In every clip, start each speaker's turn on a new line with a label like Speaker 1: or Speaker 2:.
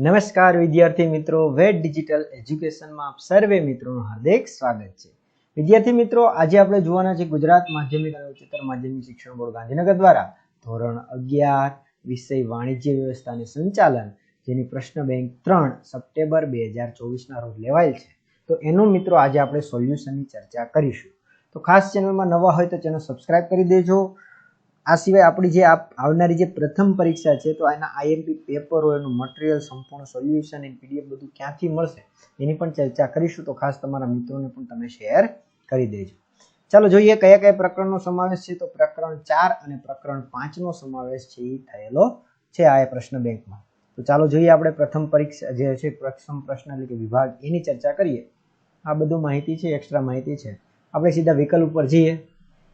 Speaker 1: નમસ્કાર વિદ્યાર્થી મિત્રો વેટ ડિજિટલ એજ્યુકેશનમાં આપ સર્વે મિત્રોનું હાર્દિક સ્વાગત છે વિદ્યાર્થી મિત્રો આજે આપણે જોવાના છે ગુજરાત માધ્યમિક અને ઉચ્ચતર માધ્યમિક શિક્ષણ બોર્ડ ગાંધીનગર દ્વારા ધોરણ અગિયાર વિષય વાણિજ્ય વ્યવસ્થાને સંચાલન જેની પ્રશ્ન બેંક ત્રણ સપ્ટેમ્બર બે હજાર ચોવીસના રોજ લેવાયેલ છે તો એનું મિત્રો આજે આપણે સોલ્યુશનની ચર્ચા કરીશું તો ખાસ ચેનલમાં નવા હોય તો ચેનલ સબસ્ક્રાઇબ કરી દેજો આ સિવાય આપણી જે આવનારી જે પ્રથમ પરીક્ષા છે તો એના આઈએમપી પેપર હોય એનું મટીરિયલ સંપૂર્ણ સોલ્યુશન એન પીડીએફ બધું ક્યાંથી મળશે એની પણ ચર્ચા કરીશું તો ખાસ તમારા મિત્રોને પણ તમે શેર કરી દેજો ચાલો જોઈએ કયા કયા પ્રકરણનો સમાવેશ છે તો પ્રકરણ ચાર અને પ્રકરણ પાંચનો સમાવેશ છે એ થયેલો છે આ પ્રશ્ન બેંકમાં તો ચાલો જોઈએ આપણે પ્રથમ પરીક્ષા જે છે પ્રથમ પ્રશ્ન એટલે કે વિભાગ એની ચર્ચા કરીએ આ બધું માહિતી છે એક્સ્ટ્રા માહિતી છે આપણે સીધા વિકલ્પ ઉપર જઈએ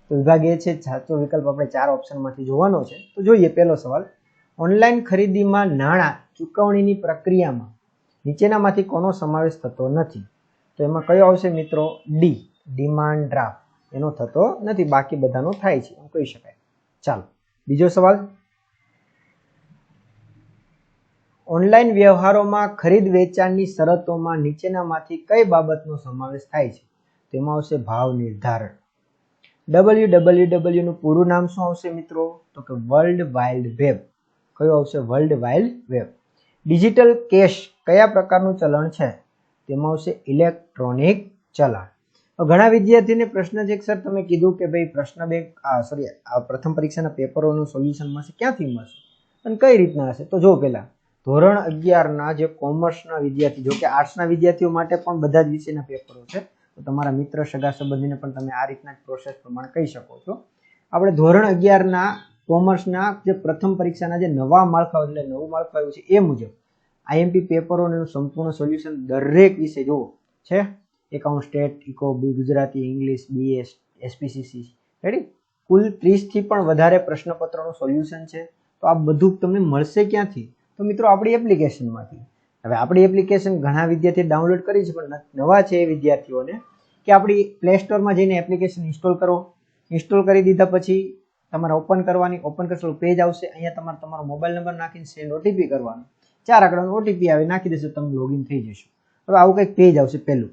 Speaker 1: તો વિભાગ એ છે સાચો વિકલ્પ આપણે ચાર ઓપ્શનમાંથી જોવાનો છે તો જોઈએ પહેલો સવાલ ઓનલાઈન ખરીદીમાં નાણાં ચૂકવણીની પ્રક્રિયામાં નીચેનામાંથી કોનો સમાવેશ થતો નથી તો એમાં કયો આવશે મિત્રો ડી ડિમાન્ડ ડ્રાફ્ટ એનો થતો નથી બાકી બધાનો થાય છે એમ કહી શકાય ચાલો બીજો સવાલ ઓનલાઈન વ્યવહારોમાં ખરીદ વેચાણની શરતોમાં નીચેનામાંથી કઈ બાબતનો સમાવેશ થાય છે તેમાં આવશે ભાવ નિર્ધારણ ડબલ્યુ નું પૂરું નામ શું આવશે મિત્રો તો કે વર્લ્ડ વાઇલ્ડ વેબ કયું આવશે world wild web digital cash કયા પ્રકારનું ચલણ છે તેમાં આવશે ઇલેક્ટ્રોનિક ચલણ ઘણા વિદ્યાર્થીને પ્રશ્ન છે સર તમે કીધું કે ભાઈ પ્રશ્ન બેંક સોરી પ્રથમ પરીક્ષાના પેપરોનું સોલ્યુશન મળશે ક્યાંથી મળશે અને કઈ રીતના હશે તો જો પહેલા ધોરણ અગિયારના જે કોમર્સના વિદ્યાર્થી જો કે આર્ટ્સના વિદ્યાર્થીઓ માટે પણ બધા જ વિષયના પેપરો છે તો તમારા મિત્ર સગા સંબંધીને પણ તમે આ રીતના પ્રોસેસ પ્રમાણે કહી શકો છો આપણે ધોરણ અગિયારના કોમર્સના જે પ્રથમ પરીક્ષાના જે નવા માળખા એટલે નવું માળખું છે એ મુજબ આઈએમપી પેપરોનું સંપૂર્ણ સોલ્યુશન દરેક વિશે જુઓ છે account state eco B Gujarati English B S SPCC ready કુલ ત્રીસથી પણ વધારે પ્રશ્નપત્રોનું સોલ્યુશન છે તો આ બધું તમને મળશે ક્યાંથી તો મિત્રો આપણી એપ્લિકેશનમાંથી હવે આપણી એપ્લિકેશન ઘણા વિદ્યાર્થી ડાઉનલોડ કરી છે પણ નવા છે એ વિદ્યાર્થીઓને કે આપણી પ્લે સ્ટોરમાં જઈને એપ્લિકેશન ઇન્સ્ટોલ કરો ઇન્સ્ટોલ કરી દીધા પછી તમારે ઓપન કરવાની ઓપન કરશો પેજ આવશે અહીંયા તમારે તમારો મોબાઈલ નંબર નાખીને સેન્ડ ઓટીપી કરવાનો ચાર આંકડાનો ઓટીપી આવે નાખી દેશો તમે લોગિન થઈ જશો હવે આવું કંઈક પેજ આવશે પહેલું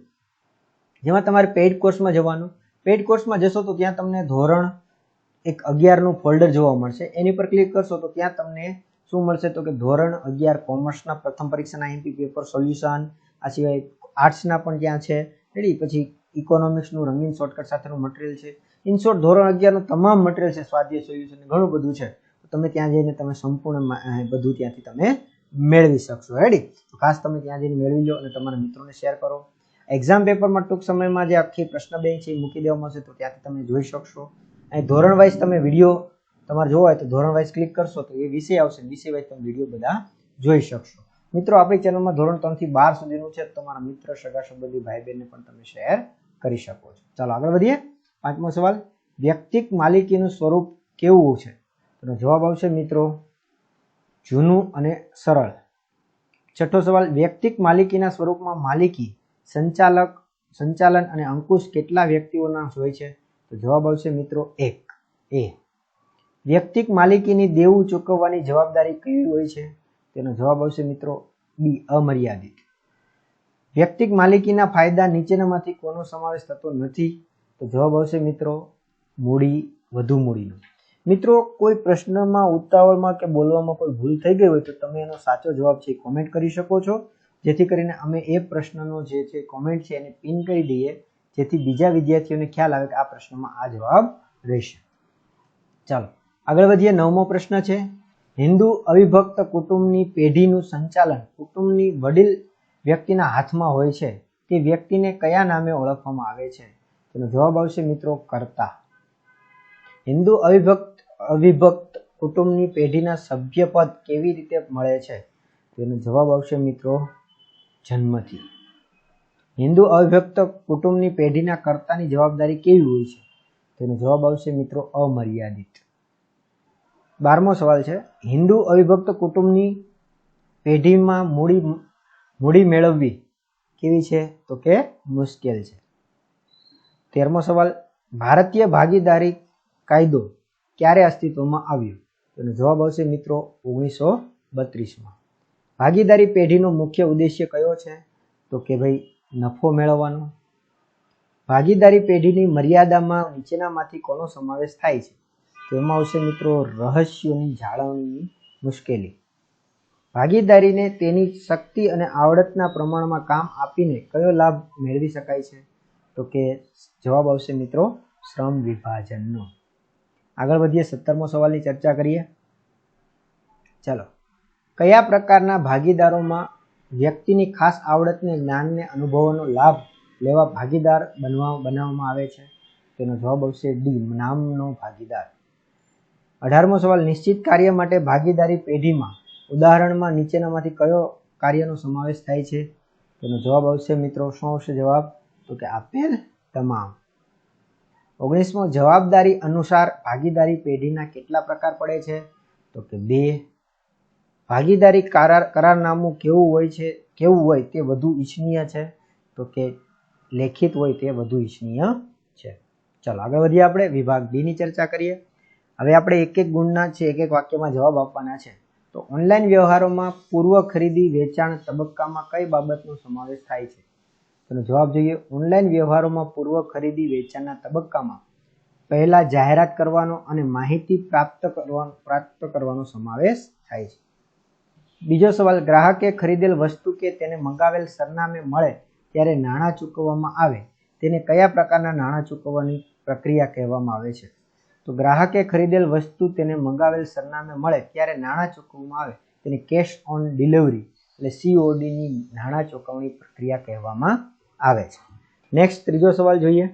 Speaker 1: જેમાં તમારે પેઇડ કોર્સમાં જવાનું પેઇડ કોર્સમાં જશો તો ત્યાં તમને ધોરણ એક અગિયારનું ફોલ્ડર જોવા મળશે એની પર ક્લિક કરશો તો ત્યાં તમને શું મળશે તો કે ધોરણ અગિયાર કોમર્સના પ્રથમ પરીક્ષાના એમપી પેપર સોલ્યુશન આ સિવાય આર્ટ્સના પણ ત્યાં છે રેડી પછી ઇકોનોમિક્સનું રંગીન શોર્ટકટ સાથેનું મટીરિયલ છે ઇન ધોરણ અગિયારનું તમામ મટીરિયલ છે સ્વાધ્યાય સોલ્યુશન ઘણું બધું છે તમે ત્યાં જઈને તમે સંપૂર્ણ બધું ત્યાંથી તમે મેળવી શકશો રેડી ખાસ તમે ત્યાં જઈને મેળવી લો અને તમારા મિત્રોને શેર કરો એક્ઝામ પેપરમાં ટૂંક સમયમાં જે આખી પ્રશ્ન બેંક છે મૂકી દેવામાં આવશે તો ત્યાંથી તમે જોઈ શકશો અને ધોરણ વાઇઝ તમે વિડીયો તમારે જોવા હોય તો ધોરણ વાઇઝ ક્લિક કરશો તો એ વિષય આવશે વિષય વાઇઝ તમે વિડીયો બધા જોઈ શકશો મિત્રો આપણી ચેનલમાં ધોરણ ત્રણ થી બાર સુધીનું છે તમારા મિત્ર સગા સંબંધી ભાઈ બહેનને પણ તમે શેર કરી શકો છો ચાલો આગળ વધીએ પાંચમો સવાલ વ્યક્તિક માલિકીનું સ્વરૂપ કેવું છે તેનો જવાબ આવશે મિત્રો જૂનું અને સરળ છઠ્ઠો સવાલ વ્યક્તિક માલિકીના સ્વરૂપમાં માલિકી સંચાલક સંચાલન અને અંકુશ કેટલા વ્યક્તિઓના હોય છે તો જવાબ આવશે મિત્રો એક એ વ્યક્તિક માલિકીની દેવું ચૂકવવાની જવાબદારી કેવી હોય છે તેનો જવાબ આવશે મિત્રો બી અમર્યાદિત વ્યક્તિક માલિકીના ફાયદા નીચેનામાંથી કોનો સમાવેશ થતો નથી તો જવાબ આવશે મિત્રો મૂડી વધુ મૂડીનો મિત્રો કોઈ પ્રશ્નમાં ઉતાવળમાં કે બોલવામાં કોઈ ભૂલ થઈ ગઈ હોય તો તમે એનો સાચો જવાબ છે કોમેન્ટ કરી શકો છો જેથી કરીને અમે એ પ્રશ્નનો જે છે કોમેન્ટ છે એને પિન કરી દઈએ જેથી બીજા વિદ્યાર્થીઓને ખ્યાલ આવે કે આ પ્રશ્નમાં આ જવાબ રહેશે ચાલો આગળ વધીએ નવમો પ્રશ્ન છે હિન્દુ અવિભક્ત કુટુંબની પેઢીનું સંચાલન કુટુંબની વડીલ વ્યક્તિના હાથમાં હોય છે તે વ્યક્તિને કયા નામે ઓળખવામાં આવે છે તેનો જવાબ આવશે મિત્રો કર્તા હિન્દુ અવિભક્ત અવિભક્ત કુટુંબની પેઢીના સભ્યપદ કેવી રીતે મળે છે તેનો જવાબ આવશે મિત્રો જન્મથી હિન્દુ અવિભક્ત કુટુંબની પેઢીના કર્તાની જવાબદારી કેવી હોય છે તેનો જવાબ આવશે મિત્રો અમર્યાદિત બારમો સવાલ છે હિન્દુ અવિભક્ત કુટુંબની પેઢીમાં મૂડી મૂડી મેળવવી કેવી છે તો કે મુશ્કેલ છે તેરમો સવાલ ભારતીય ભાગીદારી કાયદો ક્યારે અસ્તિત્વમાં આવ્યો તેનો જવાબ આવશે મિત્રો ઓગણીસો બત્રીસમાં ભાગીદારી પેઢીનો મુખ્ય ઉદ્દેશ્ય કયો છે તો કે ભાઈ નફો મેળવવાનો ભાગીદારી પેઢીની મર્યાદામાં નીચેનામાંથી કોનો સમાવેશ થાય છે તેમાં આવશે મિત્રો રહસ્યોની જાળવણીની મુશ્કેલી ભાગીદારીને તેની શક્તિ અને આવડતના પ્રમાણમાં કામ આપીને કયો લાભ મેળવી શકાય છે તો કે જવાબ આવશે મિત્રો શ્રમ વિભાજનનો આગળ વધીએ સત્તરમો સવાલની ચર્ચા કરીએ ચાલો કયા પ્રકારના ભાગીદારોમાં વ્યક્તિની ખાસ આવડતને જ્ઞાનને અનુભવોનો લાભ લેવા ભાગીદાર બનવા બનાવવામાં આવે છે તેનો જવાબ આવશે ડી નામનો ભાગીદાર અઢારમો સવાલ નિશ્ચિત કાર્ય માટે ભાગીદારી પેઢીમાં ઉદાહરણમાં નીચેનામાંથી કયો કાર્યનો સમાવેશ થાય છે તેનો જવાબ આવશે મિત્રો શું આવશે જવાબ તો કે આપેલ તમામ ઓગણીસમો જવાબદારી અનુસાર ભાગીદારી પેઢીના કેટલા પ્રકાર પડે છે તો કે બે ભાગીદારી કરાર કરારનામું કેવું હોય છે કેવું હોય તે વધુ ઈચ્છનીય છે તો કે લેખિત હોય તે વધુ ઈચ્છનીય છે ચાલો આગળ વધીએ આપણે વિભાગ બીની ચર્ચા કરીએ હવે આપણે એક એક ગુણના છે એક એક વાક્યમાં જવાબ આપવાના છે તો ઓનલાઈન વ્યવહારોમાં પૂર્વ ખરીદી વેચાણ તબક્કામાં કઈ બાબતનો સમાવેશ થાય છે તેનો જવાબ જોઈએ ઓનલાઈન વ્યવહારોમાં પૂર્વ ખરીદી વેચાણના તબક્કામાં પહેલા જાહેરાત કરવાનો અને માહિતી પ્રાપ્ત કરવાનો પ્રાપ્ત કરવાનો સમાવેશ થાય છે બીજો સવાલ ગ્રાહકે ખરીદેલ વસ્તુ કે તેને મંગાવેલ સરનામે મળે ત્યારે નાણાં ચૂકવવામાં આવે તેને કયા પ્રકારના નાણાં ચૂકવવાની પ્રક્રિયા કહેવામાં આવે છે તો ગ્રાહકે ખરીદેલ વસ્તુ તેને મંગાવેલ સરનામે મળે ત્યારે નાણાં ચૂકવવામાં આવે તેને કેશ ઓન ડિલિવરી એટલે સીઓડીની નાણાં ચૂકવણી પ્રક્રિયા કહેવામાં આવે છે નેક્સ્ટ ત્રીજો સવાલ જોઈએ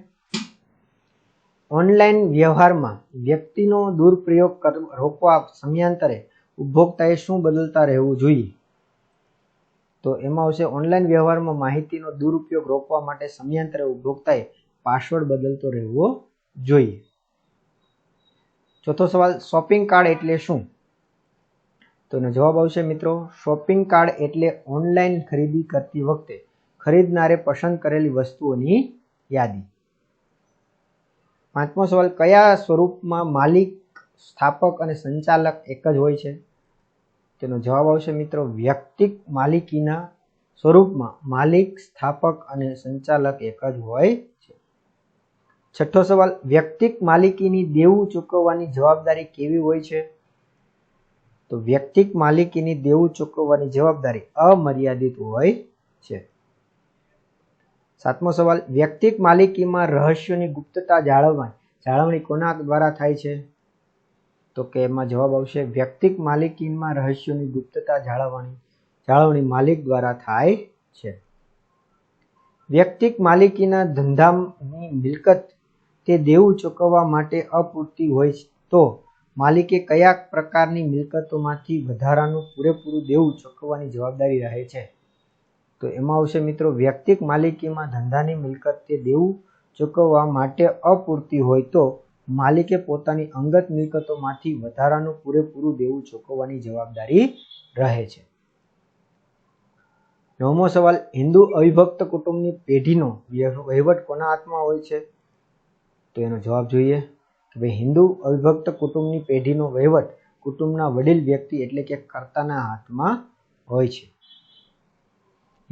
Speaker 1: ઓનલાઈન વ્યવહારમાં વ્યક્તિનો દુરુપયોગ રોકવા સમયાંતરે ઉપભોક્તાએ શું બદલતા રહેવું જોઈએ તો એમાં આવશે ઓનલાઈન વ્યવહારમાં માહિતીનો દુરુપયોગ રોકવા માટે સમયાંતરે ઉપભોક્તાએ પાસવર્ડ બદલતો રહેવો જોઈએ ચોથો સવાલ શોપિંગ કાર્ડ એટલે શું તો એનો જવાબ આવશે મિત્રો શોપિંગ કાર્ડ એટલે ઓનલાઈન ખરીદી કરતી વખતે ખરીદનારે પસંદ કરેલી વસ્તુઓની યાદી પાંચમો સવાલ કયા સ્વરૂપમાં માલિક સ્થાપક અને સંચાલક એક જ હોય છે તેનો જવાબ આવશે મિત્રો વ્યક્તિક માલિકીના સ્વરૂપમાં માલિક સ્થાપક અને સંચાલક એક જ હોય છઠ્ઠો સવાલ વ્યક્તિક માલિકીની દેવું ચૂકવવાની જવાબદારી કેવી હોય છે તો વ્યક્તિક માલિકીની દેવું ચૂકવવાની જવાબદારી અમર્યાદિત હોય છે સાતમો સવાલ વ્યક્તિક માલિકીમાં રહસ્યોની ગુપ્તતા જાળવવાની જાળવણી કોના દ્વારા થાય છે તો કે એમાં જવાબ આવશે વ્યક્તિક માલિકીમાં રહસ્યોની ગુપ્તતા જાળવવાની જાળવણી માલિક દ્વારા થાય છે વ્યક્તિક માલિકીના ધંધાની મિલકત તે દેવું ચૂકવવા માટે અપૂરતી હોય તો માલિકે કયા પ્રકારની મિલકતોમાંથી વધારાનું પૂરેપૂરું દેવું ચૂકવવાની જવાબદારી રહે છે તો એમાં આવશે મિત્રો વ્યક્તિક માલિકીમાં ધંધાની મિલકત તે દેવું ચૂકવવા માટે અપૂરતી હોય તો માલિકે પોતાની અંગત મિલકતોમાંથી વધારાનું પૂરેપૂરું દેવું ચૂકવવાની જવાબદારી રહે છે નવમો સવાલ હિન્દુ અવિભક્ત કુટુંબની પેઢીનો વહીવટ કોના હાથમાં હોય છે તો એનો જવાબ જોઈએ કે ભાઈ હિન્દુ અવિભક્ત કુટુંબની પેઢીનો વહીવટ કુટુંબના વડીલ વ્યક્તિ એટલે કે કર્તાના હાથમાં હોય છે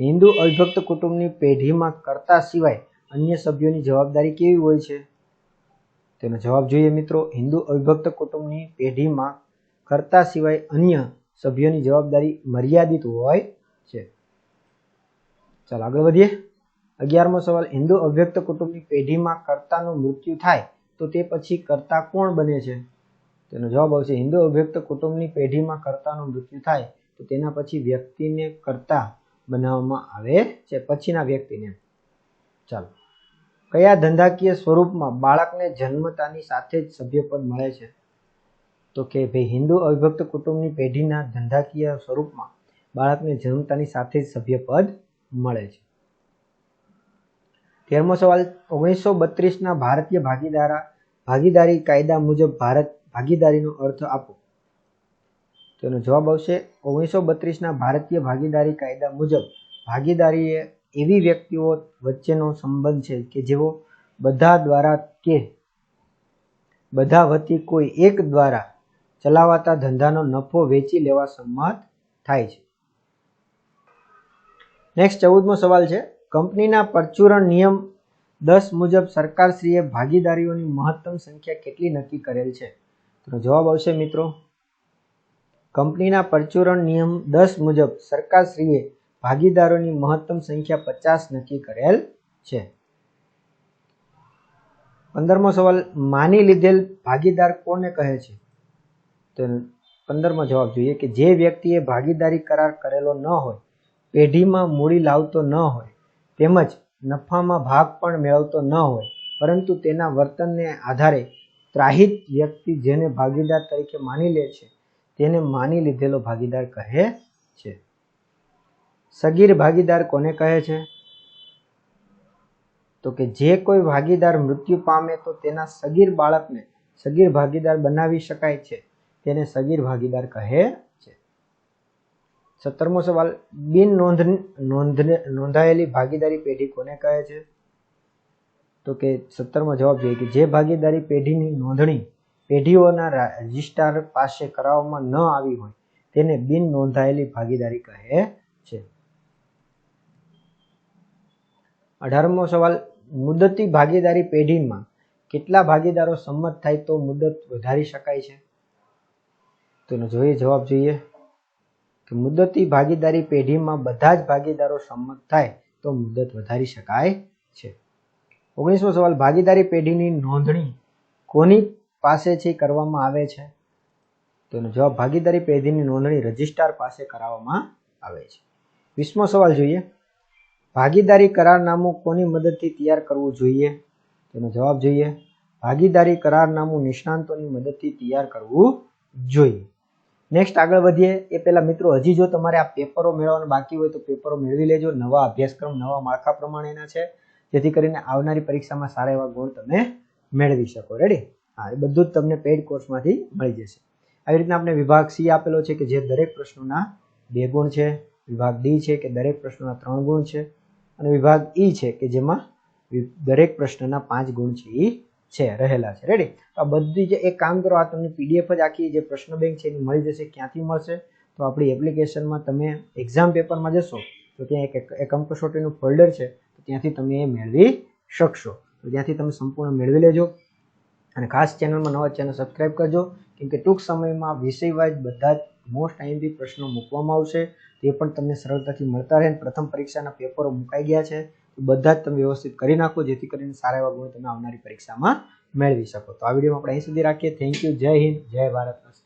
Speaker 1: હિન્દુ અવિભક્ત કુટુંબની પેઢીમાં કર્તા સિવાય અન્ય સભ્યોની જવાબદારી કેવી હોય છે તેનો જવાબ જોઈએ મિત્રો હિન્દુ અવિભક્ત કુટુંબની પેઢીમાં કર્તા સિવાય અન્ય સભ્યોની જવાબદારી મર્યાદિત હોય છે ચાલો આગળ વધીએ અગિયારમો સવાલ હિન્દુ અવ્યક્ત કુટુંબની પેઢીમાં કરતાનું મૃત્યુ થાય તો તે પછી કર્તા કોણ બને છે તેનો જવાબ આવશે હિન્દુ અવ્યક્ત કુટુંબની પેઢીમાં કરતાનું મૃત્યુ થાય તો તેના પછી વ્યક્તિને કર્તા બનાવવામાં આવે છે પછીના વ્યક્તિને ચાલો કયા ધંધાકીય સ્વરૂપમાં બાળકને જન્મતાની સાથે જ સભ્યપદ મળે છે તો કે ભાઈ હિન્દુ અવિભક્ત કુટુંબની પેઢીના ધંધાકીય સ્વરૂપમાં બાળકને જન્મતાની સાથે જ સભ્યપદ મળે છે તેરમો સવાલ ઓગણીસો બત્રીસના ભારતીય ભાગીદારા ભાગીદારી કાયદા મુજબ ભારત ભાગીદારીનો અર્થ આપો તેનો જવાબ આવશે ઓગણીસો બત્રીસના ભારતીય ભાગીદારી કાયદા મુજબ ભાગીદારી એ એવી વ્યક્તિઓ વચ્ચેનો સંબંધ છે કે જેઓ બધા દ્વારા કે બધા વતી કોઈ એક દ્વારા ચલાવાતા ધંધાનો નફો વેચી લેવા સંમત થાય છે નેક્સ્ટ ચૌદમો સવાલ છે કંપનીના પરચુરણ નિયમ દસ મુજબ સરકારશ્રીએ ભાગીદારીઓની મહત્તમ સંખ્યા કેટલી નક્કી કરેલ છે તો જવાબ આવશે મિત્રો કંપનીના પરચુરણ નિયમ દસ મુજબ સરકારશ્રીએ ભાગીદારોની મહત્તમ સંખ્યા પચાસ નક્કી કરેલ છે પંદરમો સવાલ માની લીધેલ ભાગીદાર કોને કહે છે તો પંદરમો જવાબ જોઈએ કે જે વ્યક્તિએ ભાગીદારી કરાર કરેલો ન હોય પેઢીમાં મૂડી લાવતો ન હોય તેમજ નફામાં ભાગ પણ મેળવતો ન હોય પરંતુ તેના વર્તનને આધારે ત્રાહિત વ્યક્તિ જેને ભાગીદાર તરીકે માની લે છે તેને માની લીધેલો ભાગીદાર કહે છે સગીર ભાગીદાર કોને કહે છે તો કે જે કોઈ ભાગીદાર મૃત્યુ પામે તો તેના સગીર બાળકને સગીર ભાગીદાર બનાવી શકાય છે તેને સગીર ભાગીદાર કહે સત્તરમો સવાલ બિન નોંધ નોંધ નોંધાયેલી ભાગીદારી પેઢી કોને કહે છે તો કે સત્તરમો જવાબ જોઈએ કે જે ભાગીદારી પેઢીની નોંધણી પેઢીઓના રજિસ્ટ્રાર પાસે કરાવવામાં ન આવી હોય તેને બિન નોંધાયેલી ભાગીદારી કહે છે અઢારમો સવાલ મુદતી ભાગીદારી પેઢીમાં કેટલા ભાગીદારો સંમત થાય તો મુદત વધારી શકાય છે તેનો જોઈએ જવાબ જોઈએ કે મુદ્દતી ભાગીદારી પેઢીમાં બધા જ ભાગીદારો સંમત થાય તો મુદત વધારી શકાય છે ઓગણીસમો સવાલ ભાગીદારી પેઢીની નોંધણી કોની પાસેથી કરવામાં આવે છે તો એનો જવાબ ભાગીદારી પેઢીની નોંધણી રજિસ્ટ્રાર પાસે કરાવવામાં આવે છે વીસમો સવાલ જોઈએ ભાગીદારી કરારનામું કોની મદદથી તૈયાર કરવું જોઈએ તેનો જવાબ જોઈએ ભાગીદારી કરારનામું નિષ્ણાંતોની મદદથી તૈયાર કરવું જોઈએ નેક્સ્ટ આગળ વધીએ એ પહેલાં મિત્રો હજી જો તમારે આ પેપરો મેળવવાના બાકી હોય તો પેપરો મેળવી લેજો નવા અભ્યાસક્રમ નવા માળખા પ્રમાણેના છે જેથી કરીને આવનારી પરીક્ષામાં સારા એવા ગુણ તમે મેળવી શકો રેડી હા એ બધું જ તમને પેઈડ કોર્સમાંથી મળી જશે આવી રીતના આપણે વિભાગ સી આપેલો છે કે જે દરેક પ્રશ્નોના બે ગુણ છે વિભાગ ડી છે કે દરેક પ્રશ્નોના ત્રણ ગુણ છે અને વિભાગ ઈ e છે કે જેમાં દરેક પ્રશ્નના પાંચ ગુણ છે એ છે રહેલા છે રેડી આ બધી જે એક કામ કરો આ તમને પીડીએફ જ આખી જે પ્રશ્ન બેંક છે એની મળી જશે ક્યાંથી મળશે તો આપણી એપ્લિકેશનમાં તમે એક્ઝામ પેપરમાં જશો તો ત્યાં એક એક કસોટીનું ફોલ્ડર છે તો ત્યાંથી તમે એ મેળવી શકશો તો ત્યાંથી તમે સંપૂર્ણ મેળવી લેજો અને ખાસ ચેનલમાં નવા ચેનલ સબસ્ક્રાઇબ કરજો કેમ કે ટૂંક સમયમાં વિષય વાઇઝ બધા જ મોસ્ટ આઈએમપી પ્રશ્નો મૂકવામાં આવશે તે પણ તમને સરળતાથી મળતા રહે પ્રથમ પરીક્ષાના પેપરો મુકાઈ ગયા છે બધા જ તમે વ્યવસ્થિત કરી નાખો જેથી કરીને સારા એવા ગુણ તમે આવનારી પરીક્ષામાં મેળવી શકો તો આ વિડીયોમાં આપણે અહીં સુધી રાખીએ થેન્ક યુ જય હિન્દ જય ભારત